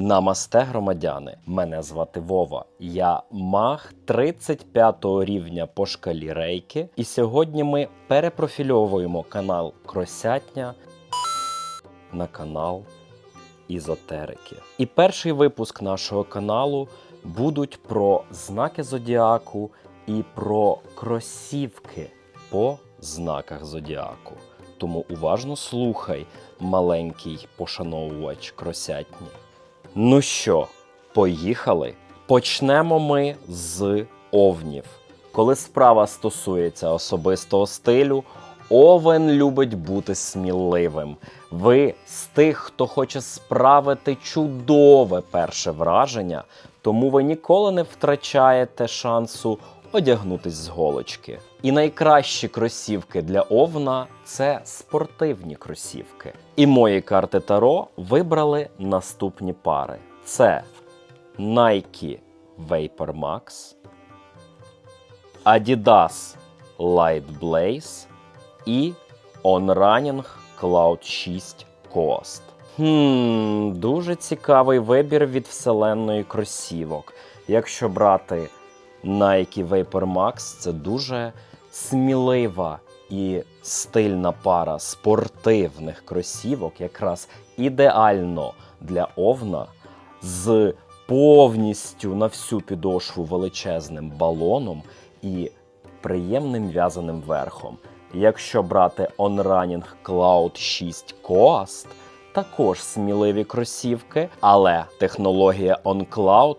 Намасте, громадяни! Мене звати Вова. Я маг 35 рівня по шкалі рейки. І сьогодні ми перепрофільовуємо канал Кросятня на канал Ізотерики. І перший випуск нашого каналу будуть про знаки зодіаку і про кросівки по знаках зодіаку. Тому уважно слухай, маленький пошановувач кросятні. Ну що, поїхали? Почнемо ми з овнів. Коли справа стосується особистого стилю, овен любить бути сміливим. Ви з тих, хто хоче справити чудове перше враження, тому ви ніколи не втрачаєте шансу одягнутись з голочки. І найкращі кросівки для овна це спортивні кросівки. І мої карти Таро вибрали наступні пари: це Nike Vapor Max, Adidas Light Blaze і On Running Cloud 6 Coast. Хм, дуже цікавий вибір від вселенної кросівок. Якщо брати Nike Vapor Max, це дуже смілива і стильна пара спортивних кросівок, якраз ідеально для овна з повністю на всю підошву величезним балоном і приємним в'язаним верхом. Якщо брати On Running Cloud 6 Coast, також сміливі кросівки, але технологія On Cloud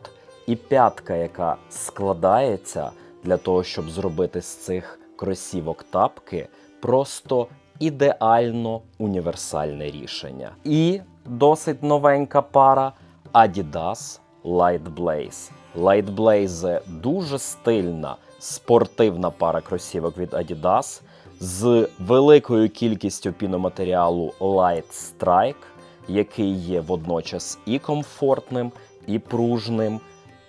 і п'ятка, яка складається для того, щоб зробити з цих кросівок тапки, просто ідеально універсальне рішення. І досить новенька пара Adidas Light Blaze. Light Blaze дуже стильна спортивна пара кросівок від Adidas з великою кількістю піноматеріалу Light Strike, який є водночас і комфортним, і пружним,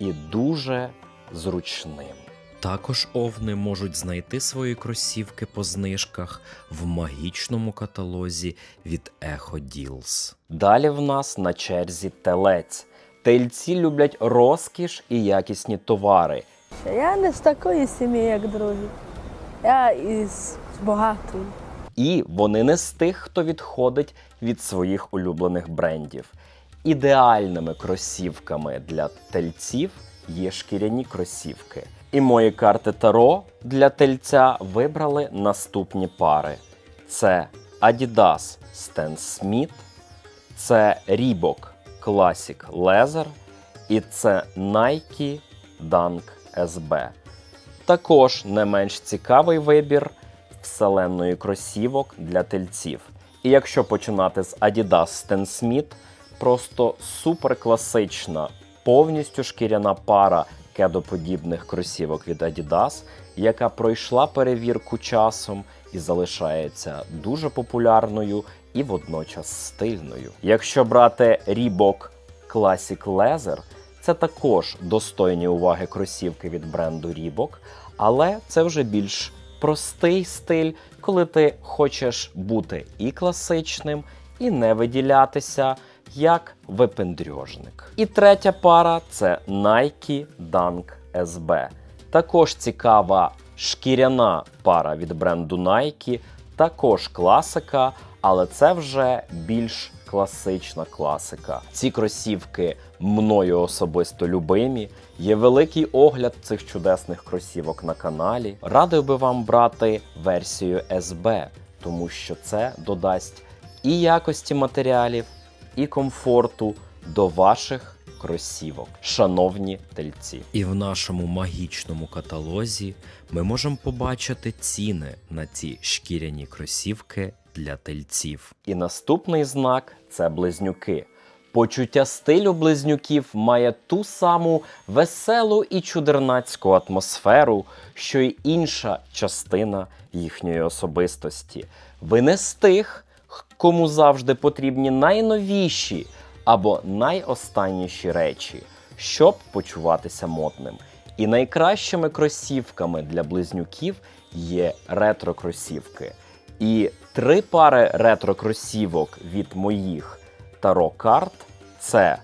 і дуже зручним. Також овни можуть знайти свої кросівки по знижках в магічному каталозі від Echo Deals. Далі в нас на черзі телець. Тельці люблять розкіш і якісні товари. Я не з такої сім'ї, як другі. Я із багатої. І вони не з тих, хто відходить від своїх улюблених брендів. Ідеальними кросівками для тельців є шкіряні кросівки. І мої карти Таро для тельця вибрали наступні пари: це Adidas Stan Smith, це Reebok Classic Leather і це Nike Dunk SB. Також не менш цікавий вибір вселенної кросівок для тельців. І якщо починати з Adidas Stan Smith, просто супер класична, повністю шкіряна пара кедоподібних кросівок від Adidas, яка пройшла перевірку часом і залишається дуже популярною і водночас стильною. Якщо брати Reebok Classic Leather, це також достойні уваги кросівки від бренду Reebok, але це вже більш простий стиль, коли ти хочеш бути і класичним, і не виділятися як випендрьожник. І третя пара це Nike Dunk SB. Також цікава шкіряна пара від бренду Nike, також класика, але це вже більш класична класика. Ці кросівки мною особисто любимі. Є великий огляд цих чудесних кросівок на каналі. Радив би вам брати версію SB, тому що це додасть і якості матеріалів, і комфорту до ваших кросівок, шановні тельці. І в нашому магічному каталозі ми можемо побачити ціни на ці шкіряні кросівки для тельців. І наступний знак це близнюки. Почуття стилю близнюків має ту саму веселу і чудернацьку атмосферу, що й інша частина їхньої особистості. Ви не з тих, кому завжди потрібні найновіші або найостанніші речі, щоб почуватися модним. І найкращими кросівками для близнюків є ретро-кросівки. І три пари ретро-кросівок від моїх таро карт це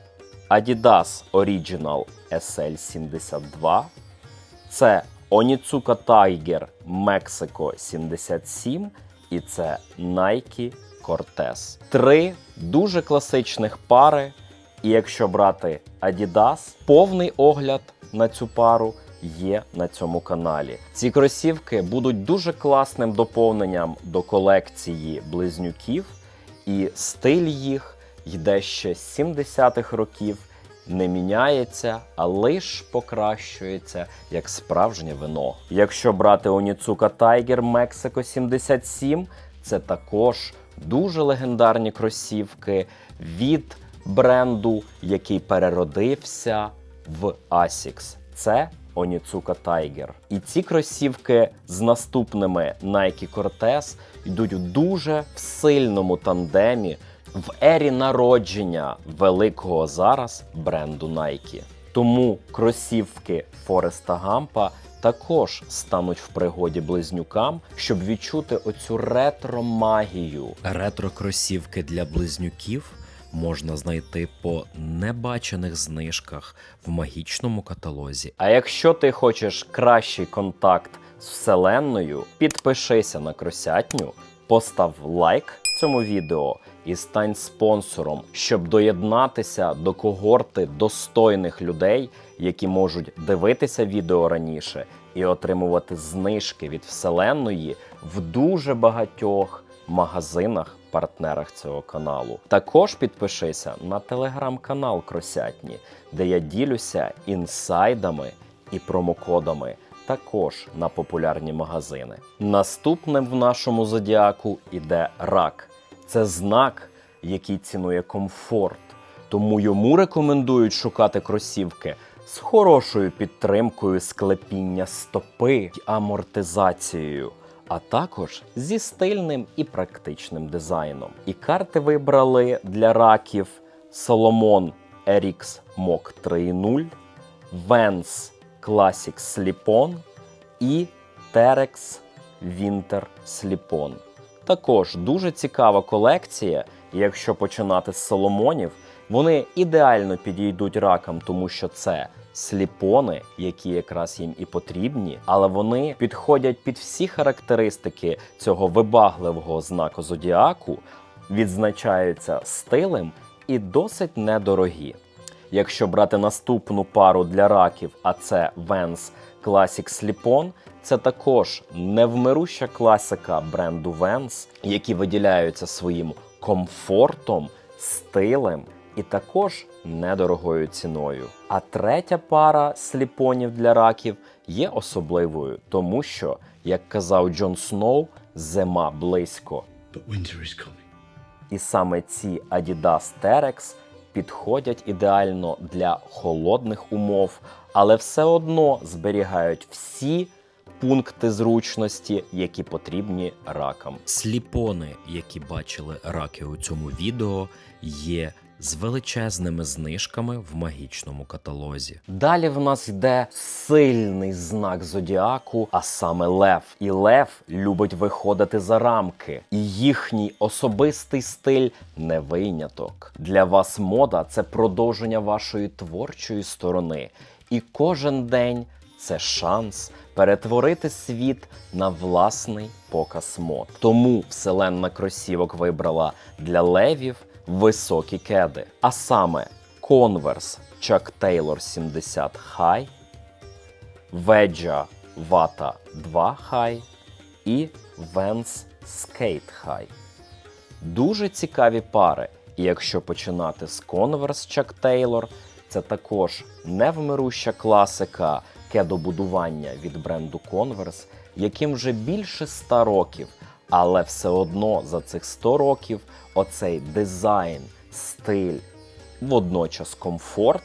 Adidas Original SL72, це Onitsuka Tiger Mexico 77 і це Nike Cortez. Три дуже класичних пари. І якщо брати Adidas, повний огляд на цю пару є на цьому каналі. Ці кросівки будуть дуже класним доповненням до колекції близнюків, і стиль їх йде ще з 70-х років, не міняється, а лиш покращується як справжнє вино. Якщо брати Onitsuka Tiger Mexico 77, це також дуже легендарні кросівки від бренду, який переродився в Asics. Це Onitsuka Tiger. І ці кросівки з наступними Nike Cortez йдуть у дуже в сильному тандемі в ері народження великого зараз бренду Nike. Тому кросівки Фореста Гампа також стануть в пригоді близнюкам, щоб відчути оцю ретро-магію Ретро-кросівки для близнюків можна знайти по небачених знижках в магічному каталозі. А якщо ти хочеш кращий контакт з Вселенною, підпишися на кросятню, постав лайк цьому відео і стань спонсором, щоб доєднатися до когорти достойних людей, які можуть дивитися відео раніше і отримувати знижки від Вселенної в дуже багатьох магазинах. Партнерах цього каналу також підпишися на телеграм-канал Кросятні, де я ділюся інсайдами і промокодами також на популярні магазини. Наступним в нашому зодіаку іде рак. Це знак, який цінує комфорт, тому йому рекомендують шукати кросівки з хорошою підтримкою склепіння стопи й амортизацією. А також зі стильним і практичним дизайном. І карти вибрали для раків Solomon RX Mach 3.0, Vans Classic Slip-On і Terex Winter Slip-On. Також дуже цікава колекція. Якщо починати з соломонів, вони ідеально підійдуть ракам, тому що це сліпони, які якраз їм і потрібні, але вони підходять під всі характеристики цього вибагливого знаку зодіаку, відзначаються стилем і досить недорогі. Якщо брати наступну пару для раків, а це Vans Classic Slip-On, це також невмируща класика бренду Vans, які виділяються своїм комфортом, стилем і також недорогою ціною. А третя пара сліпонів для раків є особливою, тому що, як казав Джон Сноу, зима близько. But winter is coming. І саме ці Adidas Terex підходять ідеально для холодних умов, але все одно зберігають всі пункти зручності, які потрібні ракам. Сліпони, які бачили раки у цьому відео, є з величезними знижками в магічному каталозі. Далі в нас йде сильний знак зодіаку, а саме лев. І лев любить виходити за рамки, і їхній особистий стиль не виняток. Для вас мода це продовження вашої творчої сторони. І кожен день це шанс перетворити світ на власний показ мод. Тому вселенна кросівок вибрала для левів високі кеди, а саме Converse Chuck Taylor 70 High, Веджа Vata 2 High і Vans Skate High. Дуже цікаві пари. І якщо починати з Converse Chuck Taylor, це також невмируща класика кедобудування від бренду Converse, яким вже більше 100 років, але все одно за цих 100 років оцей дизайн, стиль, водночас комфорт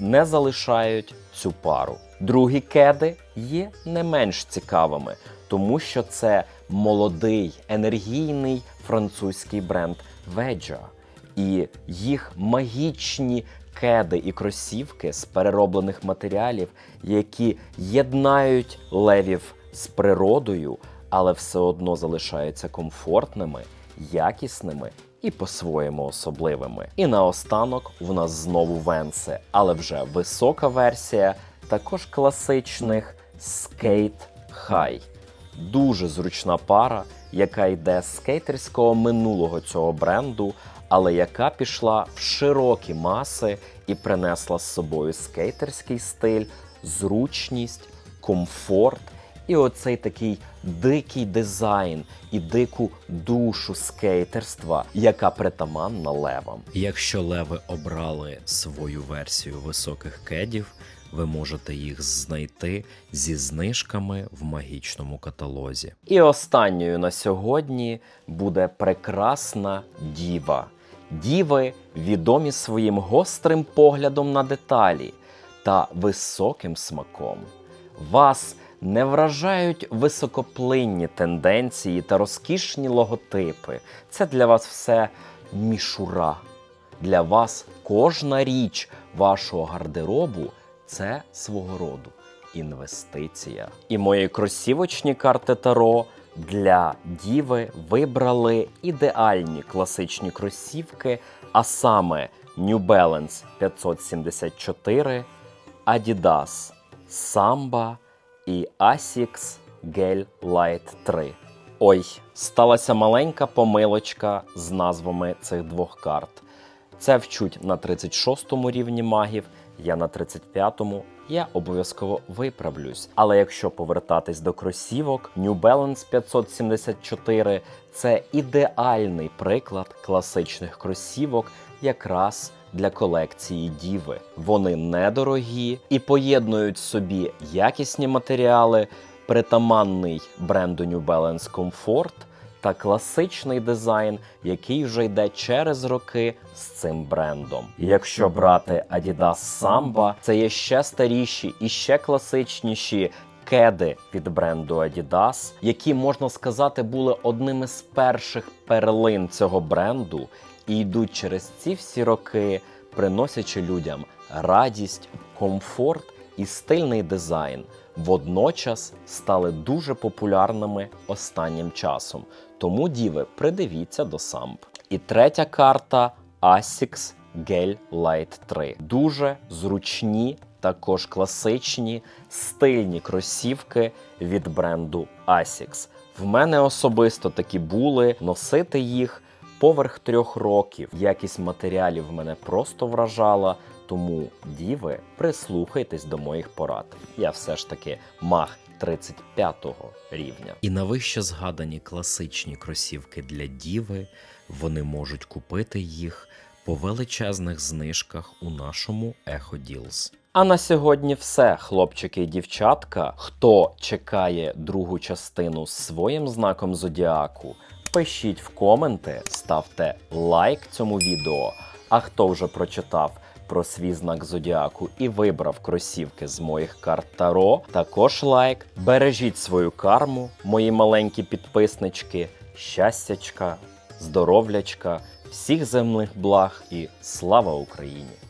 не залишають цю пару. Другі кеди є не менш цікавими, тому що це молодий, енергійний французький бренд Веджа. І їх магічні кеди і кросівки з перероблених матеріалів, які єднають левів з природою, але все одно залишаються комфортними, якісними і по-своєму особливими. І наостанок в нас знову венси, але вже висока версія, також класичних Skate High. Дуже зручна пара, яка йде з скейтерського минулого цього бренду, але яка пішла в широкі маси і принесла з собою скейтерський стиль, зручність, комфорт і оцей такий дикий дизайн і дику душу скейтерства, яка притаманна левам. Якщо леви обрали свою версію високих кедів, ви можете їх знайти зі знижками в магічному каталозі. І останньою на сьогодні буде прекрасна діва. Діви відомі своїм гострим поглядом на деталі та високим смаком. Вас не вражають високоплинні тенденції та розкішні логотипи. Це для вас все мішура. Для вас кожна річ вашого гардеробу це свого роду інвестиція. І мої кросівочні карти Таро для діви вибрали ідеальні класичні кросівки, а саме New Balance 574, Adidas Samba і Asics Gel Light 3. Ой, сталася маленька помилочка з назвами цих двох карт. Це вчуть на 36-му рівні магів, я на 35-му. Я обов'язково виправлюсь. Але якщо повертатись до кросівок, New Balance 574 це ідеальний приклад класичних кросівок, якраз для колекції діви. Вони недорогі і поєднують собі якісні матеріали, притаманний бренду New Balance комфорт та класичний дизайн, який вже йде через роки з цим брендом. Якщо брати Adidas Samba, це є ще старіші і ще класичніші. Кеди від бренду Adidas, які можна сказати були одними з перших перлин цього бренду, і йдуть через ці всі роки, приносячи людям радість, комфорт і стильний дизайн. Водночас стали дуже популярними останнім часом. Тому діви, придивіться до самп. І третя карта Asics Gel Light 3. Дуже зручні, також класичні, стильні кросівки від бренду Asics. В мене особисто такі були. Носити їх поверх трьох років. Якість матеріалів мене просто вражала. Тому, діви, прислухайтесь до моїх порад. Я все ж таки маг 35-го рівня. І на вище згадані класичні кросівки для діви вони можуть купити їх по величезних знижках у нашому Echo Deals. А на сьогодні все, хлопчики і дівчатка. Хто чекає другу частину з своїм знаком зодіаку, пишіть в коменти, ставте лайк цьому відео. А хто вже прочитав про свій знак зодіаку і вибрав кросівки з моїх карт Таро, також лайк. Бережіть свою карму, мої маленькі підписнички, щастячка, здоровлячка, всіх земних благ і слава Україні!